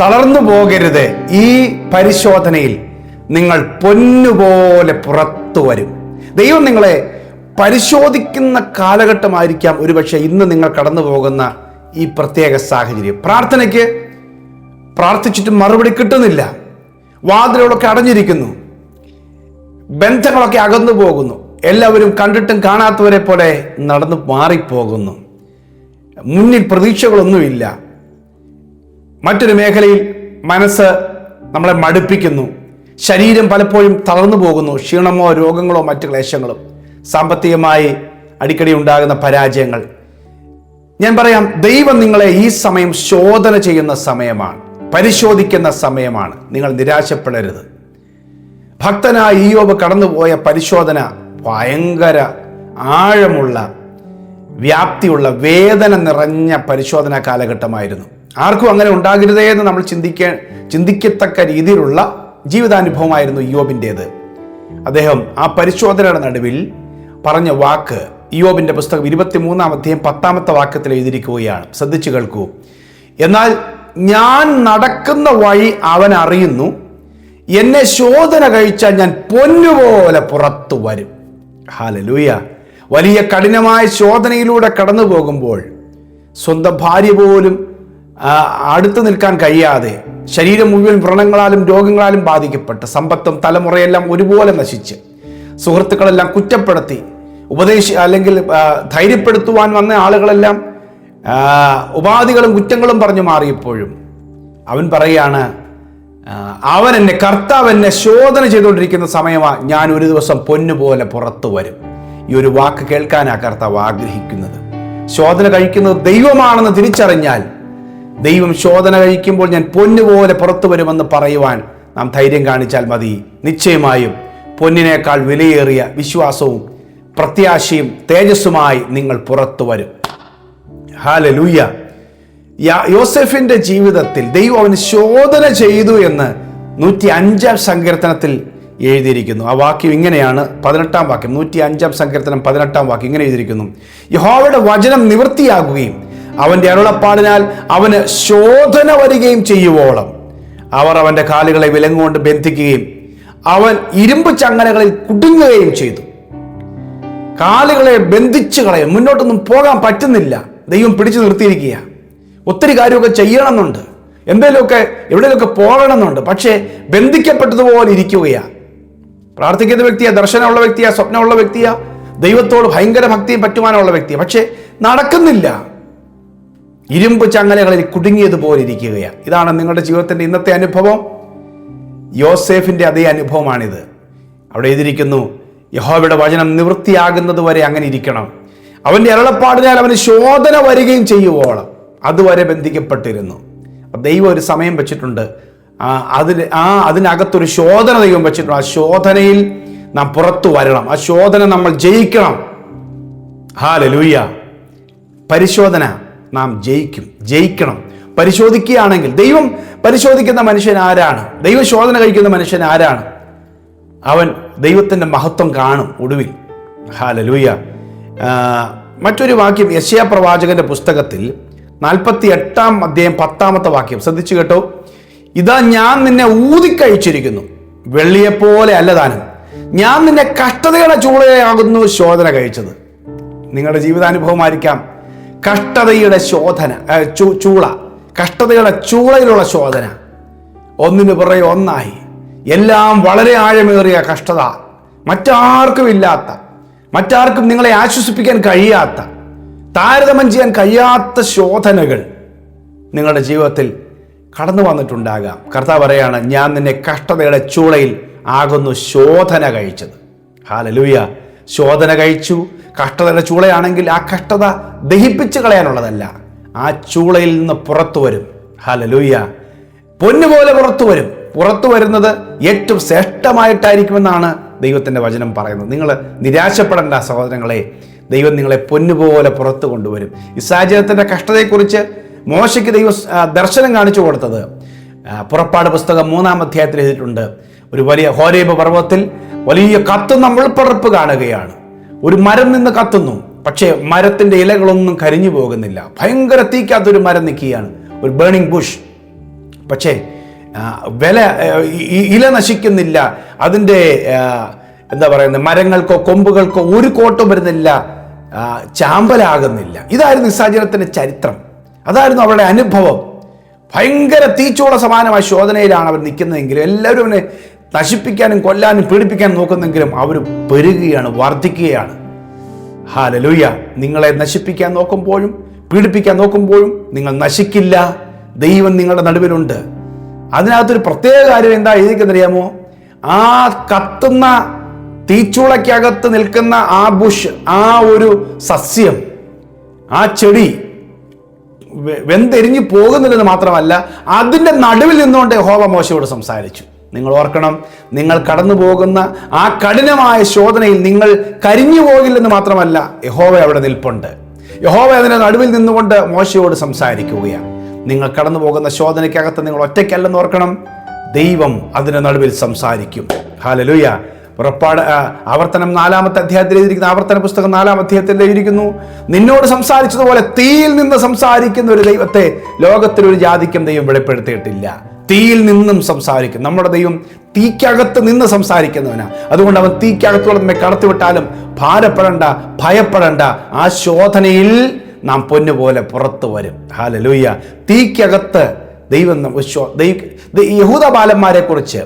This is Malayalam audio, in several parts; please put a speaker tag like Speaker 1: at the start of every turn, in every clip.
Speaker 1: തളർന്നു പോകരുത് ഈ പരിശോധനയിൽ നിങ്ങൾ പൊന്നുപോലെ പുറത്തു വരും. ദൈവം നിങ്ങളെ പരിശോധിക്കുന്ന കാലഘട്ടമായിരിക്കാം ഒരുപക്ഷെ ഇന്ന് നിങ്ങൾ കടന്നു പോകുന്ന ഈ പ്രത്യേക സാഹചര്യം. പ്രാർത്ഥനയ്ക്ക് പ്രാർത്ഥിച്ചിട്ട് മറുപടി കിട്ടുന്നില്ല. വാതിലുകളൊക്കെ അടഞ്ഞിരിക്കുന്നു. ബന്ധങ്ങളൊക്കെ അകന്നു പോകുന്നു. എല്ലാവരും കണ്ടിട്ടും കാണാത്തവരെ പോലെ നടന്നു മാറിപ്പോകുന്നു. മുന്നിൽ പ്രതീക്ഷകളൊന്നുമില്ല. മറ്റൊരു മേഖലയിൽ മനസ്സ് നമ്മളെ മടുപ്പിക്കുന്നു. ശരീരം പലപ്പോഴും തളർന്നു പോകുന്നു. ക്ഷീണമോ രോഗങ്ങളോ മറ്റു ക്ലേശങ്ങളും. സാമ്പത്തികമായി അടിക്കടി ഉണ്ടാകുന്ന പരാജയങ്ങൾ. ഞാൻ പറയാം ദൈവം നിങ്ങളെ ഈ സമയം ശോധന ചെയ്യുന്ന സമയമാണ്. പരിശോധിക്കുന്ന സമയമാണ്. നിങ്ങൾ നിരാശപ്പെടരുത്. ഭക്തനായ ഈയോബ് കടന്നുപോയ പരിശോധന ഭയങ്കര ആഴമുള്ള വ്യാപ്തിയുള്ള വേദന നിറഞ്ഞ പരിശോധനാ കാലഘട്ടമായിരുന്നു. ആർക്കും അങ്ങനെ ഉണ്ടാകരുതേ എന്ന് നമ്മൾ ചിന്തിക്കാൻ ചിന്തിക്കത്തക്ക രീതിയിലുള്ള ജീവിതാനുഭവമായിരുന്നു യോബിന്റേത് അദ്ദേഹം ആ പരിശോധനയുടെ നടുവിൽ പറഞ്ഞ വാക്ക് യോബിന്റെ പുസ്തകം ഇരുപത്തിമൂന്നാം അധ്യായം പത്താമത്തെ വാക്യത്തിൽ എഴുതിയിരിക്കുകയാണ്. ശ്രദ്ധിച്ചു കേൾക്കൂ. എന്നാൽ ഞാൻ നടക്കുന്ന വഴി അവൻ അറിയുന്നു. എന്നെ ശോധന കഴിച്ചാൽ ഞാൻ പൊന്നുപോലെ പുറത്തു വരും. ഹാലലൂയ. വലിയ കഠിനമായ ശോധനയിലൂടെ കടന്നു പോകുമ്പോൾ സ്വന്തം ഭാര്യ പോലും അടുത്ത് നിൽക്കാൻ കഴിയാതെ ശരീരം മുഴുവൻ വ്രണങ്ങളാലും രോഗങ്ങളാലും ബാധിക്കപ്പെട്ട് സമ്പത്തും തലമുറയെല്ലാം ഒരുപോലെ നശിച്ച് സുഹൃത്തുക്കളെല്ലാം കുറ്റപ്പെടുത്തി ഉപദേശി അല്ലെങ്കിൽ ധൈര്യപ്പെടുത്തുവാൻ വന്ന ആളുകളെല്ലാം ഉപാധികളും കുറ്റങ്ങളും പറഞ്ഞു മാറിയപ്പോഴും അവൻ പറയാണ് അവൻ എന്നെ കർത്താവ് എന്നെ ശോധന ചെയ്തുകൊണ്ടിരിക്കുന്ന സമയമാണ് ഞാൻ ഒരു ദിവസം പൊന്നുപോലെ പുറത്തു വരും. ഈ ഒരു വാക്ക് കേൾക്കാനാണ് കർത്താവ് ആഗ്രഹിക്കുന്നത്. ശോധന കഴിക്കുന്നത് ദൈവമാണെന്ന് തിരിച്ചറിഞ്ഞാൽ ദൈവം ശോധന കഴിക്കുമ്പോൾ ഞാൻ പൊന്നുപോലെ പുറത്തു വരുമെന്ന് പറയുവാൻ നാം ധൈര്യം കാണിച്ചാൽ മതി. നിശ്ചയമായും പൊന്നിനേക്കാൾ വിലയേറിയ വിശ്വാസവും പ്രത്യാശയും തേജസ്സുമായി നിങ്ങൾ പുറത്തു വരും. ഹാല ലൂയ യോസെഫിന്റെ ജീവിതത്തിൽ ദൈവം അവന് ശോധന ചെയ്തു എന്ന് നൂറ്റി അഞ്ചാം സങ്കീർത്തനത്തിൽ എഴുതിയിരിക്കുന്നു. ആ വാക്യം ഇങ്ങനെയാണ് പതിനെട്ടാം വാക്യം നൂറ്റി അഞ്ചാം സങ്കീർത്തനം പതിനെട്ടാം വാക്യം ഇങ്ങനെ എഴുതിയിരിക്കുന്നു. യഹോവയുടെ വചനം നിവൃത്തിയാകുകയും അവന്റെ അരുളപ്പാടിനാൽ അവന് ശോധന വരികയും ചെയ്യുവോളം. അവർ അവന്റെ കാലുകളെ വിലങ്ങുകൊണ്ട് ബന്ധിക്കുകയും അവൻ ഇരുമ്പ് ചങ്ങലകളിൽ കുടുങ്ങുകയും ചെയ്തു. കാലുകളെ ബന്ധിച്ചു കളയും. മുന്നോട്ടൊന്നും പോകാൻ പറ്റുന്നില്ല. ദൈവം പിടിച്ചു നിർത്തിയിരിക്കുക ഒത്തിരി കാര്യമൊക്കെ ചെയ്യണമെന്നുണ്ട്. എന്തെങ്കിലുമൊക്കെ എവിടെയെങ്കിലുമൊക്കെ പോകണമെന്നുണ്ട്. പക്ഷേ ബന്ധിക്കപ്പെട്ടതുപോലെ ഇരിക്കുകയാണ് പ്രാർത്ഥിക്കുന്ന വ്യക്തിയാ ദർശനമുള്ള വ്യക്തിയാ സ്വപ്നമുള്ള വ്യക്തിയാ ദൈവത്തോട് ഭയങ്കര ഭക്തിയും പറ്റുവാനുള്ള വ്യക്തിയാണ് പക്ഷേ നടക്കുന്നില്ല. ഇരുമ്പ് ചങ്ങലകളിൽ കുടുങ്ങിയതുപോലെ ഇരിക്കുകയാണ്. ഇതാണ് നിങ്ങളുടെ ജീവിതത്തിന്റെ ഇന്നത്തെ അനുഭവം. യോസേഫിന്റെ അതേ അനുഭവമാണിത്. അവിടെ എഴുതിയിരിക്കുന്നു യഹോവയുടെ വചനം നിവൃത്തിയാകുന്നത് വരെ അങ്ങനെ ഇരിക്കണം. അവന്റെ അരളപ്പാടിനാൽ അവന് ശോധന വരികയും ചെയ്യുവോളം. അതുവരെ ബന്ധിക്കപ്പെട്ടിരുന്നു. ദൈവം ഒരു സമയം വെച്ചിട്ടുണ്ട്. ആ അതിന് ആ അതിനകത്തൊരു ശോധന ദൈവം വെച്ചിട്ടുണ്ട്. ആ ശോധനയിൽ നാം പുറത്തു വരണം. ആ ശോധന നമ്മൾ ജയിക്കണം. ഹാലലൂയ്യ പരിശോധന. നാം ജയിക്കും ജയിക്കണം. പരിശോധിക്കുകയാണെങ്കിൽ ദൈവം പരിശോധിക്കുന്ന മനുഷ്യൻ ആരാണ്? ദൈവശോധന കഴിക്കുന്ന മനുഷ്യൻ ആരാണ്? അവൻ ദൈവത്തിന്റെ മഹത്വം കാണും ഒടുവിൽ. ഹാലലൂയ മറ്റൊരു വാക്യം യശയ പ്രവാചകന്റെ പുസ്തകത്തിൽ നാൽപ്പത്തി എട്ടാം അധ്യായം പത്താമത്തെ വാക്യം. ശ്രദ്ധിച്ചു കേട്ടോ. ഇതാ ഞാൻ നിന്നെ ഊതിക്കഴിച്ചിരിക്കുന്നു. വെള്ളിയെപ്പോലെ അല്ല താനും. ഞാൻ നിന്നെ കഷ്ടതയുടെ ചൂളയാകുന്നു ശോധന കഴിച്ചത്. നിങ്ങളുടെ ജീവിതാനുഭവമായിരിക്കാം. കഷ്ടതയുടെ ശോധന ചൂള. കഷ്ടതയുടെ ചൂളയിലുള്ള ശോധന. ഒന്നിനു പുറകെ ഒന്നായി. എല്ലാം വളരെ ആഴമേറിയ കഷ്ടത. മറ്റാർക്കും ഇല്ലാത്ത മറ്റാർക്കും നിങ്ങളെ ആശ്വസിപ്പിക്കാൻ കഴിയാത്ത താരതമ്യം ചെയ്യാൻ കഴിയാത്ത ശോധനകൾ നിങ്ങളുടെ ജീവിതത്തിൽ കടന്നു വന്നിട്ടുണ്ടാകാം. കർത്താവ് പറയാണ് ഞാൻ നിന്നെ കഷ്ടതയുടെ ചൂളയിൽ ആകുന്നു ശോധന കഴിച്ചത്. ഹാലലൂയ. ശോധന കഴിച്ചു. കഷ്ടതയുടെ ചൂളയാണെങ്കിൽ ആ കഷ്ടത ദഹിപ്പിച്ച് കളയാനുള്ളതല്ല. ആ ചൂളയിൽ നിന്ന് പുറത്തു വരും. ഹലലൂയ്യ പൊന്നുപോലെ പുറത്തു വരും. പുറത്തു വരുന്നത് ഏറ്റവും ശ്രേഷ്ഠമായിട്ടായിരിക്കുമെന്നാണ് ദൈവത്തിന്റെ വചനം പറയുന്നത്. നിങ്ങൾ നിരാശപ്പെടേണ്ട സഹോദരങ്ങളെ. ദൈവം നിങ്ങളെ പൊന്നുപോലെ പുറത്തു കൊണ്ടുവരും. ഈ സാഹചര്യത്തിന്റെ കഷ്ടതയെക്കുറിച്ച് മോശയ്ക്ക് ദൈവം ദർശനം കാണിച്ചു കൊടുത്തത്. പുറപ്പാട് പുസ്തകം മൂന്നാം അധ്യായത്തിൽ എഴുതിയിട്ടുണ്ട്. ഒരു വലിയ ഹോരേബ് പർവതത്തിൽ വലിയ കത്തുന്ന മുൾപ്പടർപ്പ് കാണുകയാണ്. ഒരു മരം നിന്ന് കത്തുന്നു. പക്ഷേ മരത്തിന്റെ ഇലകളൊന്നും കരിഞ്ഞു പോകുന്നില്ല. ഭയങ്കര തീക്കാത്തൊരു മരം നിൽക്കുകയാണ്. ഒരു ബേണിംഗ് ബുഷ് പക്ഷേ വില ഇല നശിക്കുന്നില്ല. അതിന്റെ എന്താ പറയുന്നത് മരങ്ങൾക്കോ കൊമ്പുകൾക്കോ ഒരു കോട്ടം വരുന്നില്ല. ചാമ്പലാകുന്നില്ല. ഇതായിരുന്നു ഇസാചനത്തിന്റെ ചരിത്രം. അതായിരുന്നു അവരുടെ അനുഭവം. ഭയങ്കര തീച്ചോള സമാനമായ ശോധനയിലാണ് അവർ നിൽക്കുന്നതെങ്കിലും എല്ലാവരും അവനെ നശിപ്പിക്കാനും കൊല്ലാനും പീഡിപ്പിക്കാനും നോക്കുന്നെങ്കിലും അവർ പെരുകുകയാണ് വർദ്ധിക്കുകയാണ് ഹാലലൂയ നിങ്ങളെ നശിപ്പിക്കാൻ നോക്കുമ്പോഴും പീഡിപ്പിക്കാൻ നോക്കുമ്പോഴും നിങ്ങൾ നശിക്കില്ല. ദൈവം നിങ്ങളുടെ നടുവിലുണ്ട്. അതിനകത്തൊരു പ്രത്യേക കാര്യം എന്താ എഴുതിക്കുന്നറിയാമോ ആ കത്തുന്ന തീച്ചുളയ്ക്കകത്ത് നിൽക്കുന്ന ആ ബുഷ് ആ ഒരു സസ്യം ആ ചെടി വെന്തെരിഞ്ഞു പോകുന്നില്ലെന്ന് മാത്രമല്ല അതിന്റെ നടുവിൽ നിന്നുകൊണ്ട് യഹോവ മോശയോട് സംസാരിച്ചു. നിങ്ങൾ ഓർക്കണം നിങ്ങൾ കടന്നു പോകുന്ന ആ കഠിനമായ ശോധനയിൽ നിങ്ങൾ കരിഞ്ഞു പോകില്ലെന്ന് മാത്രമല്ല യഹോവ അവിടെ നിൽപ്പുണ്ട്. യഹോവ അതിന്റെ നടുവിൽ നിന്നുകൊണ്ട് മോശയോട് സംസാരിക്കുകയാണ്. നിങ്ങൾ കടന്നു പോകുന്ന ശോധനയ്ക്കകത്ത് നിങ്ങൾ ഒറ്റയ്ക്കല്ലെന്ന് ഓർക്കണം ദൈവം അതിന്റെ നടുവിൽ സംസാരിക്കും. ഹാലലുയ പുറപ്പാട് ആവർത്തനം നാലാമത്തെ അധ്യായത്തിൽ എഴുതിയിരിക്കുന്ന ആവർത്തന പുസ്തകം നാലാം അധ്യായത്തിൽ എഴുതിയിരിക്കുന്നു. നിന്നോട് സംസാരിച്ചതുപോലെ തീയിൽ നിന്ന് സംസാരിക്കുന്ന ഒരു ദൈവത്തെ ലോകത്തിലൊരു ജാതിക്കും ദൈവം വെളിപ്പെടുത്തിയിട്ടില്ല. തീയിൽ നിന്നും സംസാരിക്കും. നമ്മുടെ ദൈവം തീക്കകത്ത് നിന്ന് സംസാരിക്കുന്നവനാ. അതുകൊണ്ട് അവൻ തീക്കകത്തോടെ നമ്മെ കടത്തിവിട്ടാലും ഭാരപ്പെടണ്ട ഭയപ്പെടണ്ട. ആ ശോധനയിൽ നാം പൊന്നുപോലെ പുറത്തു വരും. ഹാലലൂയ തീക്കകത്ത് ദൈവം യഹൂദ ബാലന്മാരെ കുറിച്ച്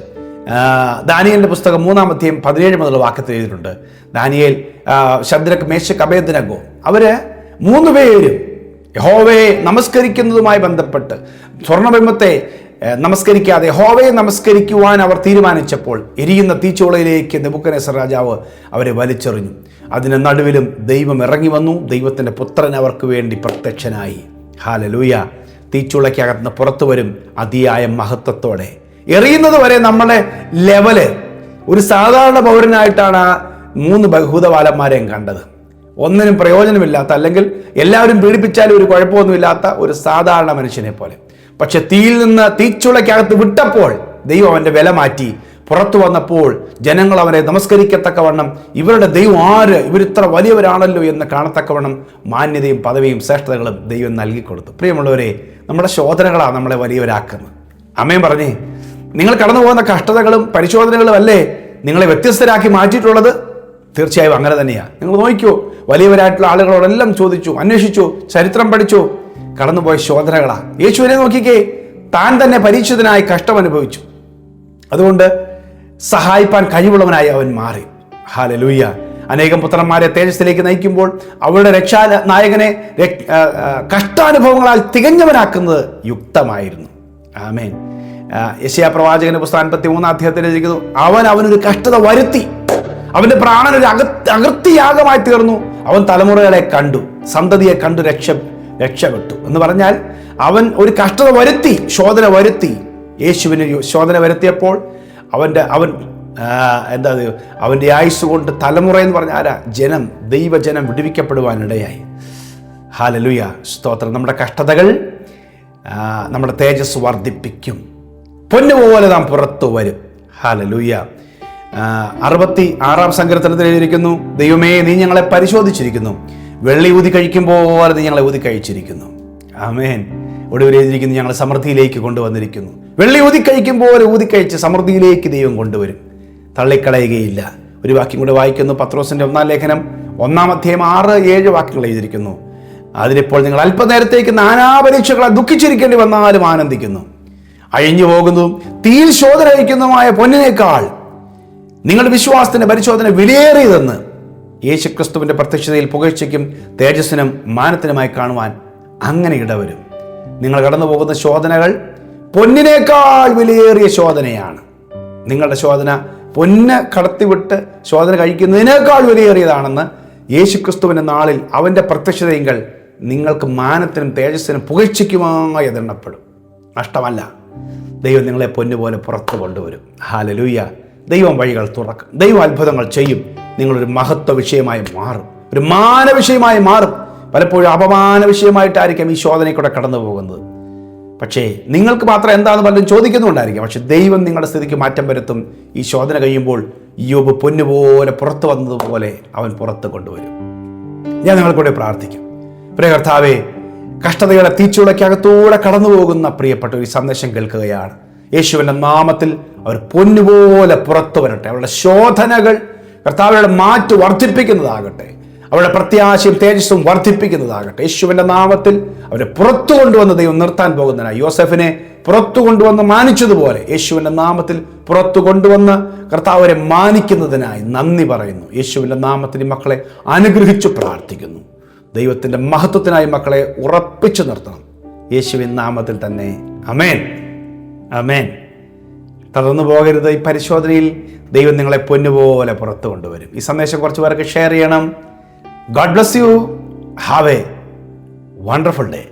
Speaker 1: ദാനിയലിന്റെ പുസ്തകം മൂന്നാം പതിനേഴ് മുതൽ വാക്യത്തിൽ എഴുതിയിട്ടുണ്ട്. ദാനിയേൽ ശദ്രക് മേശക് അഭേദനഗോ അവർ മൂന്ന് പേരും യഹോവയെ നമസ്കരിക്കുന്നതുമായി ബന്ധപ്പെട്ട് സ്വർണബിംബത്തെ നമസ്കരിക്കാതെ ഹോവയെ നമസ്കരിക്കുവാൻ അവർ തീരുമാനിച്ചപ്പോൾ എരിയുന്ന തീച്ചോളയിലേക്ക് നെബുക്കനേസർ രാജാവ് അവരെ വലിച്ചെറിഞ്ഞു. അതിന് നടുവിലും ദൈവം ഇറങ്ങി വന്നു. ദൈവത്തിന്റെ പുത്രൻ അവർക്ക് വേണ്ടി പ്രത്യക്ഷനായി. ഹാലലൂയ. തീച്ചുളയ്ക്കകത്ത് പുറത്തു വരും അതിയായ മഹത്വത്തോടെ. എറിയുന്നത് വരെ നമ്മുടെ ലെവൽ. ഒരു സാധാരണ പൗരനായിട്ടാണ് ആ മൂന്ന് ബഹൂതബാലന്മാരെയും കണ്ടത്. ഒന്നിനും പ്രയോജനമില്ലാത്ത അല്ലെങ്കിൽ എല്ലാവരും പീഡിപ്പിച്ചാലും ഒരു കുഴപ്പമൊന്നുമില്ലാത്ത ഒരു സാധാരണ മനുഷ്യനെ പോലെ പക്ഷെ തീയിൽ നിന്ന് തീച്ചുളയ്ക്കകത്ത് വിട്ടപ്പോൾ ദൈവം അവന്റെ വില മാറ്റി. പുറത്തു വന്നപ്പോൾ ജനങ്ങൾ അവരെ നമസ്കരിക്കത്തക്കവണ്ണം ഇവരുടെ ദൈവം ആര്? ഇവരിത്ര വലിയവരാണല്ലോ എന്ന് കാണത്തക്കവണ്ണം മാന്യതയും പദവിയും ശ്രേഷ്ഠതകളും ദൈവം നൽകിക്കൊടുത്തു. പ്രിയമുള്ളവരെ നമ്മുടെ ശോധനകളാണ് നമ്മളെ വലിയവരാക്കുന്നത്. അമ്മയും പറഞ്ഞേ നിങ്ങൾ കടന്നു പോകുന്ന കഷ്ടതകളും പരിശോധനകളും അല്ലേ നിങ്ങളെ വ്യത്യസ്തരാക്കി മാറ്റിയിട്ടുള്ളത്? തീർച്ചയായും അങ്ങനെ തന്നെയാണ് നിങ്ങൾ നോക്കിക്കോ വലിയവരായിട്ടുള്ള ആളുകളോടെല്ലാം ചോദിച്ചു അന്വേഷിച്ചു ചരിത്രം പഠിച്ചു. കടന്നുപോയ ശോധനകളാ. യേശുവിനെ നോക്കിക്കേ താൻ തന്നെ പരീക്ഷിതനായി കഷ്ടം അനുഭവിച്ചു അതുകൊണ്ട് സഹായിപ്പാൻ കഴിവുള്ളവനായി അവൻ മാറി. ഹാലലൂയ അനേകം പുത്രന്മാരെ തേജസ്സിലേക്ക് നയിക്കുമ്പോൾ അവരുടെ രക്ഷാ നായകനെ കഷ്ടാനുഭവങ്ങളാൽ തികഞ്ഞവനാക്കുന്നത് യുക്തമായിരുന്നു. ആമേൻ. യശയാ പ്രവാചകന്റെ പുസ്തകം അൻപത്തി മൂന്നാം അധ്യായത്തിൽ രചിക്കുന്നു അവൻ അവനൊരു കഷ്ടത വരുത്തി. അവന്റെ പ്രാണനൊരു ഒരു അക അകൃത്യയാഗമായി തീർന്നു. അവൻ തലമുറകളെ കണ്ടു സന്തതിയെ കണ്ടു രക്ഷ രക്ഷപ്പെട്ടു എന്ന് പറഞ്ഞാൽ അവൻ ഒരു കഷ്ടത വരുത്തി ശോധന വരുത്തി. യേശുവിന് ശോധന വരുത്തിയപ്പോൾ അവന്റെ അവൻ എന്താ അവന്റെ ആയുസ് കൊണ്ട് തലമുറ എന്ന് പറഞ്ഞ ആരാ? ജനം ദൈവജനം വിടുവിക്കപ്പെടുവാനിടയായി. ഹാലലുയ സ്തോത്രം. നമ്മുടെ കഷ്ടതകൾ നമ്മുടെ തേജസ് വർദ്ധിപ്പിക്കും. പൊന്നുപോലെ നാം പുറത്തു വരും. ഹാലലുയ അറുപത്തി ആറാം സങ്കീർത്തനത്തിൽ എഴുതിയിരിക്കുന്നു ദൈവമേ നീ ഞങ്ങളെ പരിശോധിച്ചിരിക്കുന്നു. വെള്ളി ഊതി കഴിക്കുമ്പോൾ അത് ഞങ്ങളെ ഊതി കഴിച്ചിരിക്കുന്നു. ആമേൻ. ഒടുവിൽ എഴുതിയിരിക്കുന്നു ഞങ്ങൾ സമൃദ്ധിയിലേക്ക് കൊണ്ടുവന്നിരിക്കുന്നു. വെള്ളി ഊതി കഴിക്കുമ്പോൾ ഊതി കഴിച്ച് സമൃദ്ധിയിലേക്ക് ദൈവം കൊണ്ടുവരും. തള്ളിക്കളയുകയില്ല. ഒരു വാക്യം കൂടെ വായിക്കുന്നു പത്രോസിന്റെ ഒന്നാം ലേഖനം ഒന്നാം അധ്യായം ആറ് ഏഴ് വാക്യങ്ങൾ എഴുതിയിരിക്കുന്നു. അതിലിപ്പോൾ നിങ്ങൾ അല്പനേരത്തേക്ക് നാനാപരീക്ഷകളെ ദുഃഖിച്ചിരിക്കേണ്ടി വന്നാലും ആനന്ദിക്കുന്നു. അഴിഞ്ഞു പോകുന്നതും തീയിൽ ശോധന അയക്കുന്നതുമായ പൊന്നിനേക്കാൾ നിങ്ങളുടെ വിശ്വാസത്തിന്റെ പരിശോധന വിലയേറിയതെന്ന് യേശുക്രിസ്തുവിന്റെ പ്രത്യക്ഷതയിൽ പുകഴ്ചയ്ക്കും തേജസ്സിനും മാനത്തിനുമായി കാണുവാൻ അങ്ങനെ ഇടവരും. നിങ്ങൾ കടന്നു പോകുന്ന ശോധനകൾ പൊന്നിനേക്കാൾ വിലയേറിയ ശോധനയാണ്. നിങ്ങളുടെ ശോധന പൊന്ന് കടത്തിവിട്ട് ശോധന കഴിക്കുന്നതിനേക്കാൾ വിലയേറിയതാണെന്ന് യേശുക്രിസ്തുവിന്റെ നാളിൽ അവന്റെ പ്രത്യക്ഷതയെങ്കിൽ നിങ്ങൾക്ക് മാനത്തിനും തേജസ്സിനും പുകഴ്ചയ്ക്കുമായി എണ്ണപ്പെടും നഷ്ടമല്ല. ദൈവം നിങ്ങളെ പൊന്നുപോലെ പുറത്തു കൊണ്ടുവരും. ഹാലലൂയ ദൈവം വഴികൾ തുറക്കും. ദൈവം അത്ഭുതങ്ങൾ ചെയ്യും. നിങ്ങളൊരു മഹത്വ വിഷയമായി മാറും. ഒരു മാന വിഷയമായി മാറും. പലപ്പോഴും അപമാന വിഷയമായിട്ടായിരിക്കും ഈ ശോധനയ്ക്കൂടെ കൂടെ കടന്നു പോകുന്നത്. പക്ഷേ നിങ്ങൾക്ക് മാത്രം എന്താണെന്ന് പലരും ചോദിക്കുന്നുണ്ടായിരിക്കും. പക്ഷെ ദൈവം നിങ്ങളുടെ സ്ഥിതിക്ക് മാറ്റം വരുത്തും. ഈ ശോധന കഴിയുമ്പോൾ യോബ് പൊന്നുപോലെ പുറത്തു വന്നതുപോലെ അവൻ പുറത്ത് കൊണ്ടുവരും. ഞാൻ നിങ്ങൾക്കൂടെ പ്രാർത്ഥിക്കും. പ്രിയ കർത്താവേ കഷ്ടതയുടെ തീച്ചുളയ്ക്കകത്തൂടെ കടന്നു പോകുന്ന പ്രിയപ്പെട്ട ഒരു സന്ദേശം കേൾക്കുകയാണ്. യേശുവിന്റെ നാമത്തിൽ അവർ പൊന്നുപോലെ പുറത്തു വരട്ടെ. അവരുടെ ശോധനകൾ കർത്താവരുടെ മാറ്റ് വർദ്ധിപ്പിക്കുന്നതാകട്ടെ. അവരുടെ പ്രത്യാശയും തേജസ്സും വർദ്ധിപ്പിക്കുന്നതാകട്ടെ. യേശുവിന്റെ നാമത്തിൽ അവരെ പുറത്തു കൊണ്ടുവന്ന് ദൈവം നിർത്താൻ പോകുന്നതിനായി യോസഫിനെ പുറത്തു കൊണ്ടുവന്ന് മാനിച്ചതുപോലെ യേശുവിന്റെ നാമത്തിൽ പുറത്തു കൊണ്ടുവന്ന് കർത്താവരെ മാനിക്കുന്നതിനായി നന്ദി പറയുന്നു. യേശുവിന്റെ നാമത്തിൽ മക്കളെ അനുഗ്രഹിച്ചു പ്രാർത്ഥിക്കുന്നു. ദൈവത്തിന്റെ മഹത്വത്തിനായി മക്കളെ ഉറപ്പിച്ചു നിർത്തണം. യേശുവിൻ നാമത്തിൽ തന്നെ. അമേൻ അമേൻ തളർന്നു പോകരുത്. ഈ പരിശോധനയിൽ ദൈവം നിങ്ങളെ പൊന്നുപോലെ പുറത്തു കൊണ്ടുവരും. ഈ സന്ദേശം കുറച്ച് പേർക്ക് ഷെയർ ചെയ്യണം. God bless you have a wonderful day